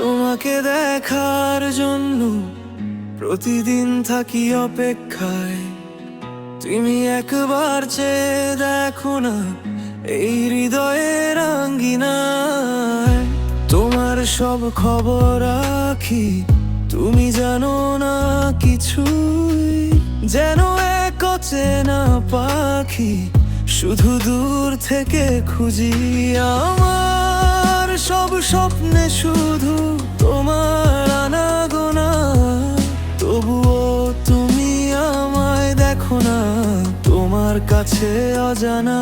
তোমাকে দেখার জন্য প্রতিদিন থাকি অপেক্ষায়। তুমি একবার চেয়ে দেখো না এই হৃদয়ের আঙ্গিনায়। তোমার সব খবর রাখি, তুমি জানো না কিছুই। যেন এক চেনা পাখি, শুধু দূর থেকে খুঁজি আমার। স্বপ্নে শুধু তোমার আনাগোনা। তবুও তুমি আমায় দেখো না, তোমার কাছে অজানা।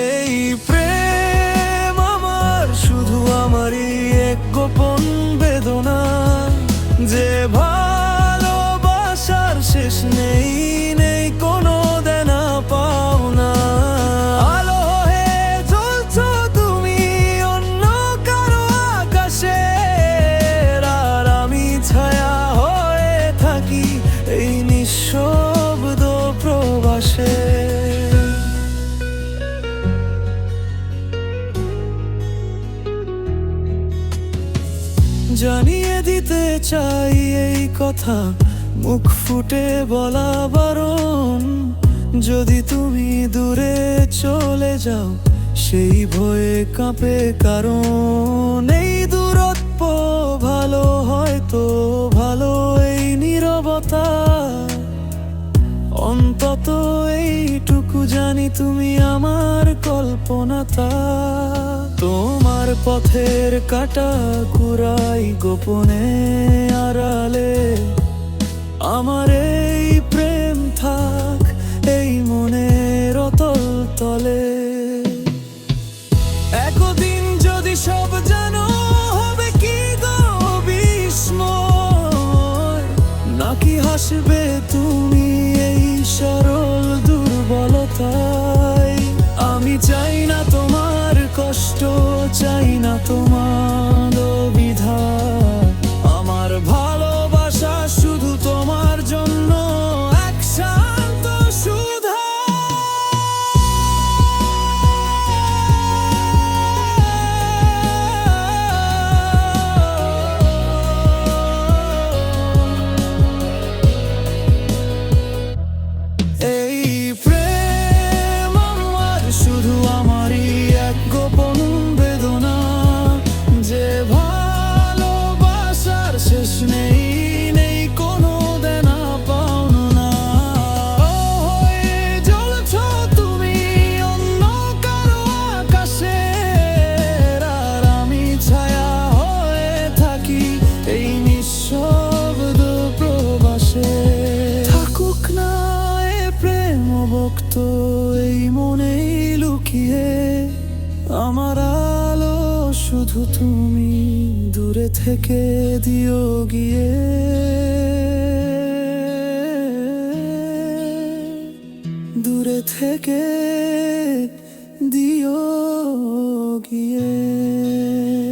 এই প্রেম আমার, শুধু আমারই এক গোপন বেদনা। যে ভালোবাসার শেষ নেই জানিয়ে দিতে চাই এই কথা। মুখ ফুটে বলা বারণ। যদি তুমি দূরে চলে যাও, সেই ভয়ে কাঁপে কারণ। এই দূরত্ব ভালো হয়তো ভালো, এই নীরবতা। অন্তত এইটুকু জানি তুমি আমার কল্পনাতা তোমার পথের কাটা কুড়াই গোপনে আড়ালে। আমার এই প্রেম থাক, এই মনের অতল তলে। একদিন যদি সব জানো, হবে কি গো বিস্ময়? নাকি হাসবে চাই না তোমার লুকিয়ে আমার আলো শুধু তুমি দূরে থেকে দিও গিয়ে। দূরে থেকে দিও গিয়ে।